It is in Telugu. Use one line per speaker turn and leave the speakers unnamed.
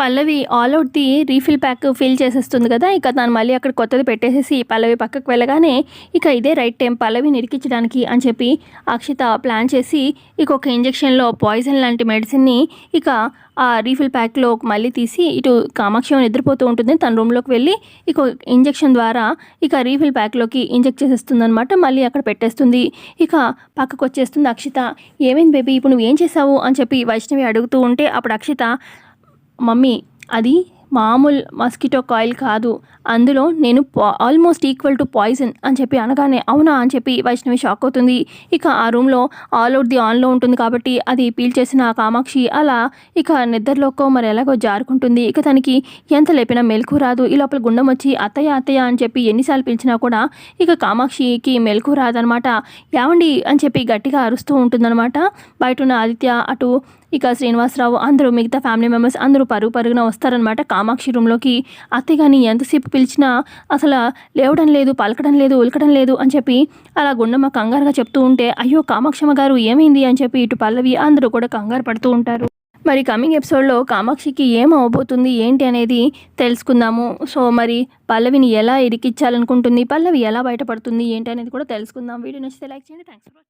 Pallavi all out the refill pack fill చేసేస్తుంది కదా ఇక తను మళ్ళీ అక్కడ కొత్తది పెట్టేసేసి పల్లవి పక్కకు వెళ్ళగానే ఇక ఇదే రైట్ టైం పల్లవి నిరికించడానికి అని చెప్పి అక్షిత ప్లాన్ చేసి ఇక ఒక ఇంజెక్షన్లో పాయిజన్ లాంటి మెడిసిన్ని ఇక ఆ రీఫిల్ ప్యాక్లో మళ్ళీ తీసి ఇటు కామాక్షి నిద్రపోతూ ఉంటుంది. తన రూమ్లోకి వెళ్ళి ఇక ఇంజెక్షన్ ద్వారా ఇక రీఫిల్ ప్యాక్లోకి ఇంజెక్ట్ చేసేస్తుంది అనమాట మళ్ళీ అక్కడ పెట్టేస్తుంది. ఇక పక్కకు వచ్చేస్తుంది అక్షిత. ఏమైంది బేబీ? ఇప్పుడు నువ్వు ఏం చేసావు అని చెప్పి వైష్ణవి అడుగుతూ ఉంటే అప్పుడు అక్షిత మమ్మీ అది మామూలు మస్కిటో కాయిల్ కాదు. అందులో నేను ఆల్మోస్ట్ ఈక్వల్ టు పాయిజన్ అని చెప్పి అనగానే అవునా అని చెప్పి వైష్ణవి షాక్ అవుతుంది. ఇక ఆ రూమ్లో ఆల్ అవుట్ ది ఆన్లో ఉంటుంది కాబట్టి అది పీల్ చేసిన కామాక్షి అలా ఇక నిద్రలోకో మరి ఎలాగో జారుకుంటుంది. ఇక తనకి ఎంత లేపినా మెలకు రాదు. ఈ లోపల గుండం వచ్చి అత్తయ్య అత్తయ్య అని చెప్పి ఎన్నిసార్లు పిలిచినా కూడా ఇక కామాక్షికి మెలకు రాదనమాట. ఏమండి అని చెప్పి గట్టిగా అరుస్తూ ఉంటుందన్నమాట బయట ఉన్న ఆదిత్య అటు ఇక శ్రీనివాసరావు అందరూ మిగతా ఫ్యామిలీ మెంబర్స్ అందరూ పరుగు పరుగున వస్తారనమాట కామాక్షి రూమ్లోకి అత్తే కానీ ఎంతసేపు పిలిచినా అసలు లేవడం లేదు పలకడం లేదు ఉలకడం లేదు అని చెప్పి అలా గుండమ్మ కంగారుగా చెప్తూ ఉంటే అయ్యో కామాక్షమ్మ గారు ఏమైంది? అని చెప్పి ఇటు పల్లవి అందరూ కూడా కంగారు పడుతూ ఉంటారు. మరి కమింగ్ ఎపిసోడ్లో కామాక్షికి ఏం అవబోతుంది ఏంటి అనేది తెలుసుకుందాము. సో మరి పల్లవిని ఎలా ఇరికిచ్చాలనుకుంటుంది పల్లవి ఎలా బయటపడుతుంది ఏంటి అనేది కూడా తెలుసుకుందాం. వీడియో నచ్చితే లైక్ చేయండి. Thanks for